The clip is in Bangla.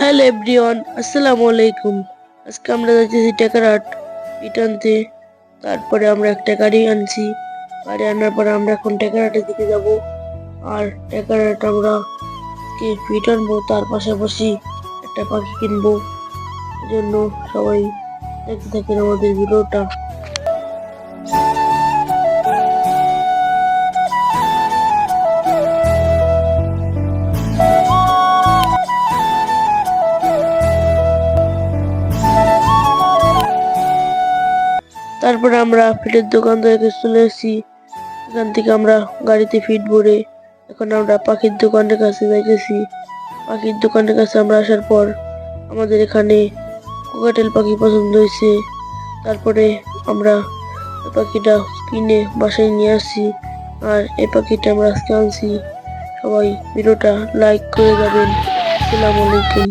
হ্যালো এভরিওয়ান, আসসালামু আলাইকুম। আজকে আমরা যাচ্ছি ইট আনতে। তারপরে আমরা একটা গাড়ি আনছি। গাড়ি আনার পরে আমরা এখন টেকারাটের দিকে যাব। আর টেকারাট আমরা কে ফিট আনব, তার পাশাপাশি একটা পাখি কিনবো। জন্য সবাই দেখতে থাকেন আমাদের ভিডিওটা। তারপরে আমরা ফিটের দোকান থেকে চলে এসেছি। এখান থেকে আমরা গাড়িতে ফিট ভরে এখন আমরা পাখির দোকানের কাছে যাইতেছি। পাখির দোকানের কাছে আমরা আসার পর আমাদের এখানে কোকাটেল পাখি পছন্দ হয়েছে। তারপরে আমরা পাখিটা কিনে বাসায় নিয়ে আসছি আর এই পাখিটা আমরা আজকে আনছি। সবাই ভিডিওটা লাইক করে যাবেন। আসসালামু আলাইকুম।